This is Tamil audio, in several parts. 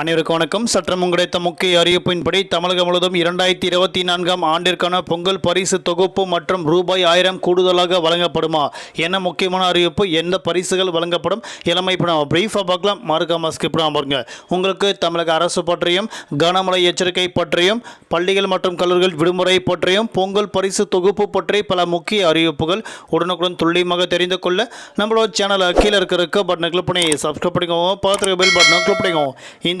அனைவருக்கும் வணக்கம். சற்றம் கிடைத்த முக்கிய அறிவிப்பின்படி தமிழகம் முழுவதும் இரண்டாயிரத்தி இருபத்தி நான்காம் ஆண்டிற்கான பொங்கல் பரிசு தொகுப்பு மற்றும் ரூபாய் ஆயிரம் கூடுதலாக வழங்கப்படுமா? என்ன முக்கியமான அறிவிப்பு? எந்த பரிசுகள் வழங்கப்படும்? இளமை இப்போ நம்ம பிரீஃபாக பார்க்கலாம். மறக்காம ஸ்கிப் பாருங்க. உங்களுக்கு தமிழக அரசு பற்றியும் கனமழை எச்சரிக்கை பற்றியும் பள்ளிகள் மற்றும் கல்லூரிகள் விடுமுறை பற்றியும் பொங்கல் பரிசு தொகுப்பு பற்றி பல முக்கிய அறிவிப்புகள் உடனுக்குடன் துல்லியமாக தெரிந்து கொள்ள நம்மளோட சேனலை கீழே இருக்கிற பட்டனை கிளிக் பண்ணி சப்ஸ்கிரைப் பண்ணிக்கோங்க. பார்த்துருக்க பெல் பட்டனை கிளிக் பண்ணிக்கோங்க. இந்த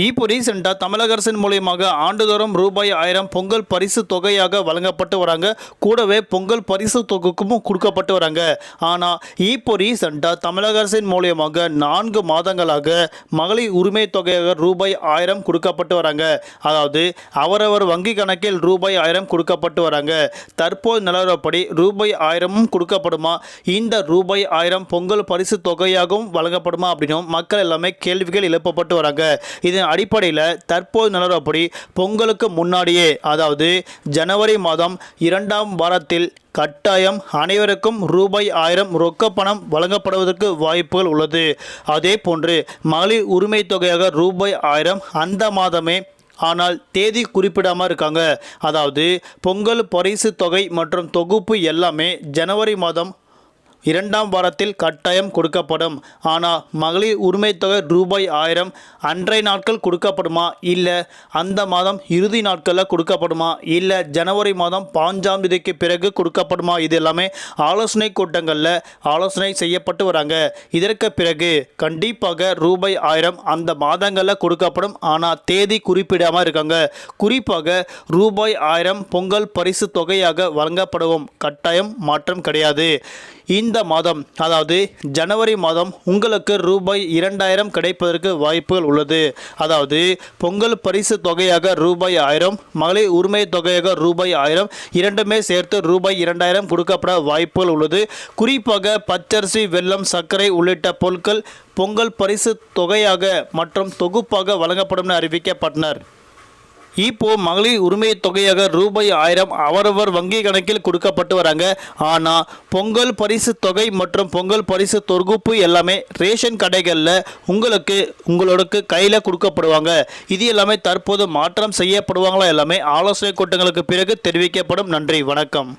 இப்போ ரீசெண்டாக தமிழக அரசின் மூலியமாக ஆண்டுதோறும் ரூபாய் ஆயிரம் பொங்கல் பரிசு தொகையாக வழங்கப்பட்டு வராங்க. கூடவே பொங்கல் பரிசு தொகுக்கும் கொடுக்கப்பட்டு வராங்க. ஆனால் இப்போ ரீசெண்டாக தமிழக அரசின் மூலியமாக நான்கு மாதங்களாக மகளிர் உரிமை தொகையாக ரூபாய் ஆயிரம் கொடுக்கப்பட்டு வராங்க. அதாவது அவரவர் வங்கி கணக்கில் ரூபாய் ஆயிரம் கொடுக்கப்பட்டு வராங்க. தற்போது நிலவரப்படி ரூபாய் ஆயிரமும் கொடுக்கப்படுமா? இந்த ரூபாய் ஆயிரம் பொங்கல் பரிசு தொகையாகவும் வழங்கப்படுமா? அப்படின்னும் மக்கள் எல்லாமே கேள்விகள் எழுப்பப்பட்டு வராங்க. இதன் அடிப்படையில் தற்போது நிலவரப்படி பொங்கலுக்கு முன்னாடியே அதாவது ஜனவரி மாதம் இரண்டாம் வாரத்தில் கட்டாயம் அனைவருக்கும் ரூபாய் ஆயிரம் ரொக்க பணம் வழங்கப்படுவதற்கு வாய்ப்புகள் உள்ளது. அதே போன்று மகளிர் உரிமை தொகையாக ரூபாய் ஆயிரம் அந்த மாதமே ஆனால் தேதி குறிப்பிடாமல் இருக்காங்க. அதாவது பொங்கல் பரிசு தொகை மற்றும் தொகுப்பு எல்லாமே ஜனவரி மாதம் இரண்டாம் வாரத்தில் கட்டாயம் கொடுக்கப்படும். ஆனால் மகளிர் உரிமை தொகை ரூபாய் ஆயிரம் அன்றைய நாட்கள் கொடுக்கப்படுமா? இல்லை. அந்த மாதம் இறுதி நாட்களில் கொடுக்கப்படுமா? இல்லை. ஜனவரி மாதம் பாஞ்சாம் தேதிக்கு பிறகு கொடுக்கப்படுமா? இது எல்லாமே ஆலோசனை கூட்டங்களில் ஆலோசனை செய்யப்பட்டு வராங்க. இதற்கு பிறகு கண்டிப்பாக ரூபாய் ஆயிரம் அந்த மாதங்களில் கொடுக்கப்படும். ஆனால் தேதி குறிப்பிடாமல் இருக்காங்க. குறிப்பாக ரூபாய் ஆயிரம் பொங்கல் பரிசு தொகையாக வழங்கப்படவும். கட்டாயம் மாற்றம் கிடையாது. இந்த மாதம் அதாவது ஜனவரி மாதம் உங்களுக்கு ரூபாய் இரண்டாயிரம் கிடைப்பதற்கு வாய்ப்புகள் உள்ளது. அதாவது பொங்கல் பரிசு தொகையாக ரூபாய் ஆயிரம் மகளிர் உரிமை தொகையாக ரூபாய் ஆயிரம் இரண்டுமே சேர்த்து ரூபாய் இரண்டாயிரம் கொடுக்கப்பட வாய்ப்புகள் உள்ளது. குறிப்பாக பச்சரிசி வெல்லம் சர்க்கரை உள்ளிட்ட பொருட்கள் பொங்கல் பரிசு தொகையாக மற்றும் தொகுப்பாக வழங்கப்படும் என அறிவிக்கப்பட்டனர். இப்போ மகளிர் உரிமை தொகையாக ரூபாய் ஆயிரம் அவரவர் வங்கி கணக்கில் கொடுக்கப்பட்டு வராங்க. ஆனால் பொங்கல் பரிசு தொகை மற்றும் பொங்கல் பரிசு தொகுப்பு எல்லாமே ரேஷன் கடைகளில் உங்களுக்கு உங்களோட கையில் கொடுக்கப்படுவாங்க. இது எல்லாமே தற்போது மாற்றம் செய்யப்படுவாங்களா எல்லாமே ஆலோசனை கூட்டங்களுக்கு பிறகு தெரிவிக்கப்படும். நன்றி வணக்கம்.